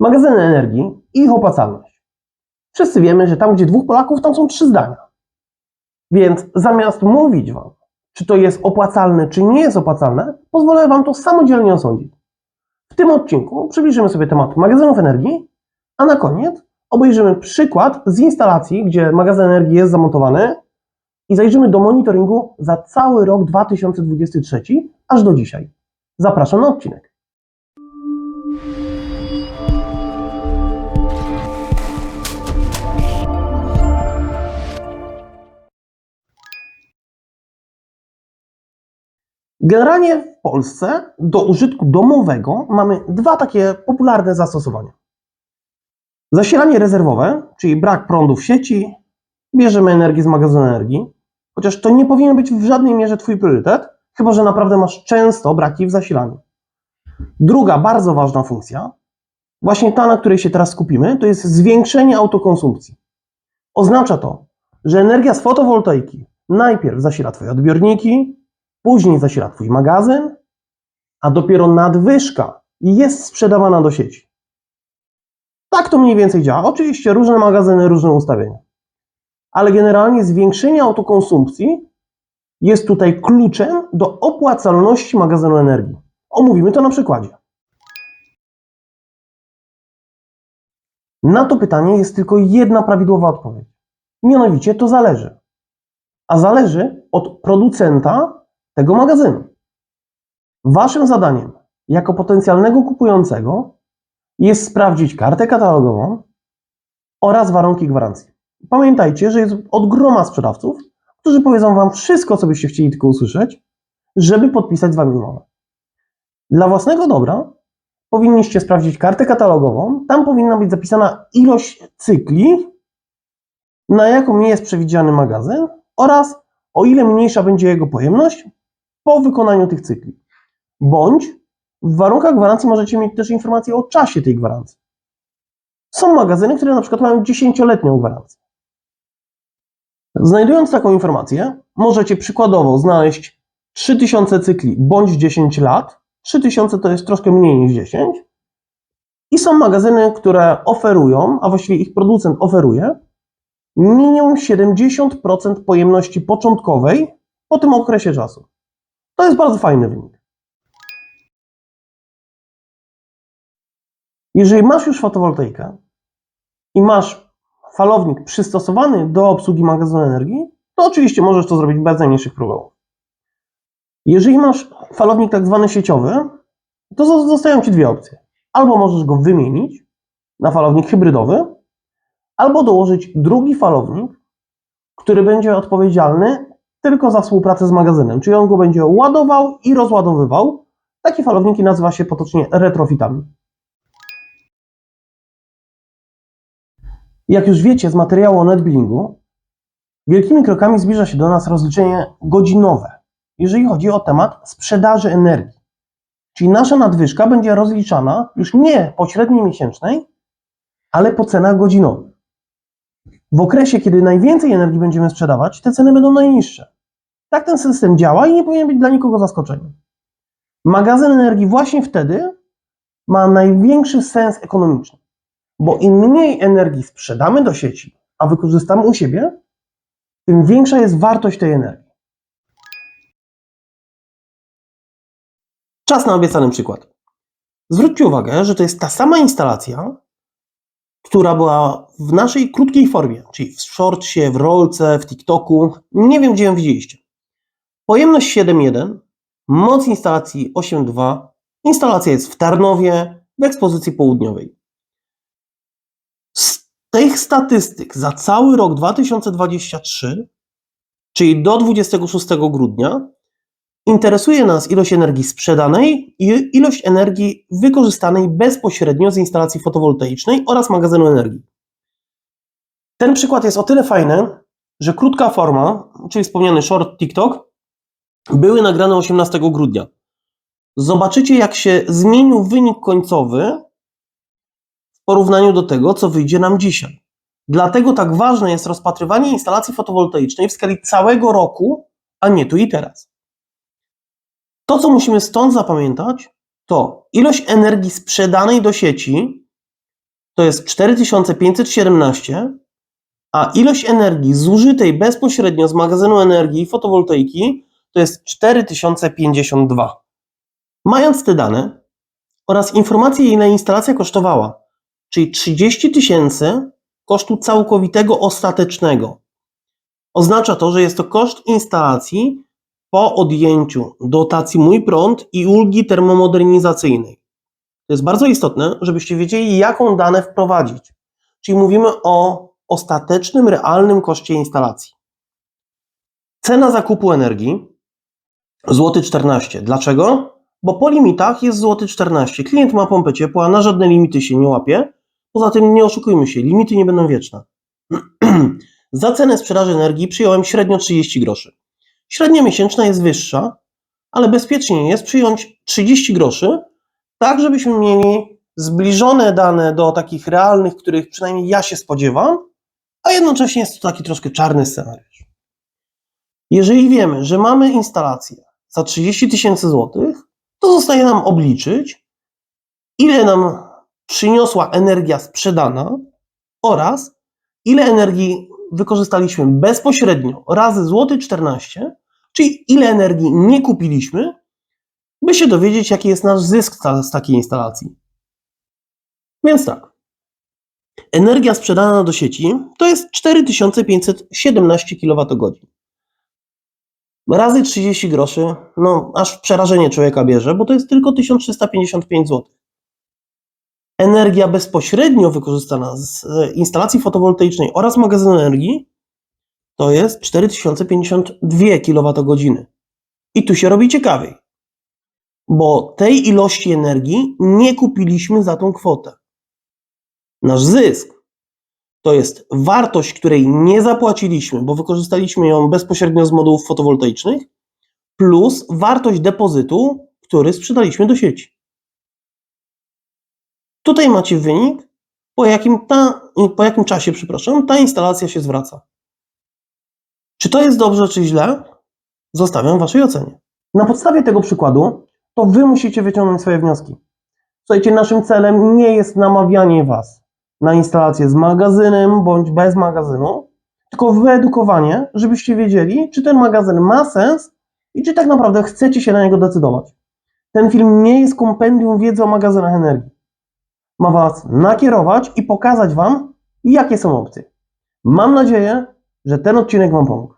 Magazyny energii i ich opłacalność. Wszyscy wiemy, że tam, gdzie dwóch Polaków, tam są trzy zdania. Więc zamiast mówić Wam, czy to jest opłacalne, czy nie jest opłacalne, pozwolę Wam to samodzielnie osądzić. W tym odcinku przybliżymy sobie temat magazynów energii, a na koniec obejrzymy przykład z instalacji, gdzie magazyn energii jest zamontowany i zajrzymy do monitoringu za cały rok 2023 aż do dzisiaj. Zapraszam na odcinek. Generalnie w Polsce do użytku domowego mamy dwa takie popularne zastosowania. Zasilanie rezerwowe, czyli brak prądu w sieci, bierzemy energię z magazynu energii, chociaż to nie powinien być w żadnej mierze Twój priorytet, chyba że naprawdę masz często braki w zasilaniu. Druga bardzo ważna funkcja, właśnie ta, na której się teraz skupimy, to jest zwiększenie autokonsumpcji. Oznacza to, że energia z fotowoltaiki najpierw zasila Twoje odbiorniki, później zasila Twój magazyn, a dopiero nadwyżka jest sprzedawana do sieci. Tak to mniej więcej działa. Oczywiście różne magazyny, różne ustawienia. Ale generalnie zwiększenie autokonsumpcji jest tutaj kluczem do opłacalności magazynu energii. Omówimy to na przykładzie. Na to pytanie jest tylko jedna prawidłowa odpowiedź. Mianowicie to zależy. A zależy od producenta tego magazynu. Waszym zadaniem jako potencjalnego kupującego jest sprawdzić kartę katalogową oraz warunki gwarancji. Pamiętajcie, że jest od groma sprzedawców, którzy powiedzą Wam wszystko, co byście chcieli tylko usłyszeć, żeby podpisać z Wami umowę. Dla własnego dobra powinniście sprawdzić kartę katalogową. Tam powinna być zapisana ilość cykli, na jaką jest przewidziany magazyn oraz o ile mniejsza będzie jego pojemność po wykonaniu tych cykli. Bądź w warunkach gwarancji możecie mieć też informacje o czasie tej gwarancji. Są magazyny, które na przykład mają 10-letnią gwarancję. Znajdując taką informację, możecie przykładowo znaleźć 3000 cykli bądź 10 lat. 3000 to jest troszkę mniej niż 10. I są magazyny, które oferują, a właściwie ich producent oferuje, minimum 70% pojemności początkowej po tym okresie czasu. To jest bardzo fajny wynik. Jeżeli masz już fotowoltaikę i masz falownik przystosowany do obsługi magazynu energii, to oczywiście możesz to zrobić bez najmniejszych problemów. Jeżeli masz falownik tak zwany sieciowy, to zostają Ci dwie opcje. Albo możesz go wymienić na falownik hybrydowy, albo dołożyć drugi falownik, który będzie odpowiedzialny tylko za współpracę z magazynem, czyli on go będzie ładował i rozładowywał. Takie falowniki nazywa się potocznie retrofitami. Jak już wiecie z materiału o netbillingu, wielkimi krokami zbliża się do nas rozliczenie godzinowe, jeżeli chodzi o temat sprzedaży energii. Czyli nasza nadwyżka będzie rozliczana już nie po średniej miesięcznej, ale po cenach godzinowych. W okresie, kiedy najwięcej energii będziemy sprzedawać, te ceny będą najniższe. Tak ten system działa i nie powinien być dla nikogo zaskoczeniem. Magazyn energii właśnie wtedy ma największy sens ekonomiczny, bo im mniej energii sprzedamy do sieci, a wykorzystamy u siebie, tym większa jest wartość tej energii. Czas na obiecany przykład. Zwróćcie uwagę, że to jest ta sama instalacja, która była w naszej krótkiej formie, czyli w shortsie, w rolce, w TikToku. Nie wiem, gdzie ją widzieliście. Pojemność 7.1, moc instalacji 8.2. Instalacja jest w Tarnowie, w ekspozycji południowej. Z tych statystyk za cały rok 2023, czyli do 26 grudnia, interesuje nas ilość energii sprzedanej i ilość energii wykorzystanej bezpośrednio z instalacji fotowoltaicznej oraz magazynu energii. Ten przykład jest o tyle fajny, że krótka forma, czyli wspomniany short TikTok, były nagrane 18 grudnia. Zobaczycie, jak się zmienił wynik końcowy w porównaniu do tego, co wyjdzie nam dzisiaj. Dlatego tak ważne jest rozpatrywanie instalacji fotowoltaicznej w skali całego roku, a nie tu i teraz. To, co musimy stąd zapamiętać, to ilość energii sprzedanej do sieci to jest 4517, a ilość energii zużytej bezpośrednio z magazynu energii fotowoltaiki to jest 4052. Mając te dane oraz informację, ile instalacja kosztowała, czyli 30 tysięcy kosztu całkowitego ostatecznego, oznacza to, że jest to koszt instalacji po odjęciu dotacji Mój Prąd i ulgi termomodernizacyjnej. To jest bardzo istotne, żebyście wiedzieli, jaką dane wprowadzić. Czyli mówimy o ostatecznym, realnym koszcie instalacji. Cena zakupu energii złoty 14. Dlaczego? Bo po limitach jest złoty 14. Klient ma pompę ciepła, na żadne limity się nie łapie. Poza tym nie oszukujmy się, limity nie będą wieczne. Za cenę sprzedaży energii przyjąłem średnio 30 groszy. Średnia miesięczna jest wyższa, ale bezpieczniej jest przyjąć 30 groszy, tak żebyśmy mieli zbliżone dane do takich realnych, których przynajmniej ja się spodziewam, a jednocześnie jest to taki troszkę czarny scenariusz. Jeżeli wiemy, że mamy instalację za 30 tysięcy złotych, to zostaje nam obliczyć, ile nam przyniosła energia sprzedana oraz ile energii wykorzystaliśmy bezpośrednio razy złoty 14, czyli ile energii nie kupiliśmy, by się dowiedzieć, jaki jest nasz zysk z takiej instalacji. Więc tak. Energia sprzedana do sieci to jest 4517 kWh. Razy 30 groszy, no aż przerażenie człowieka bierze, bo to jest tylko 1355 zł. Energia bezpośrednio wykorzystana z e, instalacji fotowoltaicznej oraz magazynu energii to jest 4052 kWh. I tu się robi ciekawiej, bo tej ilości energii nie kupiliśmy za tą kwotę. Nasz zysk to jest wartość, której nie zapłaciliśmy, bo wykorzystaliśmy ją bezpośrednio z modułów fotowoltaicznych, plus wartość depozytu, który sprzedaliśmy do sieci. Tutaj macie wynik, po jakim, ta, po jakim czasie, przepraszam, ta instalacja się zwraca. Czy to jest dobrze, czy źle? Zostawiam Waszej ocenie. Na podstawie tego przykładu, to Wy musicie wyciągnąć swoje wnioski. Słuchajcie, naszym celem nie jest namawianie Was na instalację z magazynem bądź bez magazynu, tylko wyedukowanie, żebyście wiedzieli, czy ten magazyn ma sens i czy tak naprawdę chcecie się na niego decydować. Ten film nie jest kompendium wiedzy o magazynach energii. Ma Was nakierować i pokazać Wam, jakie są opcje. Mam nadzieję, że ten odcinek Wam pomógł.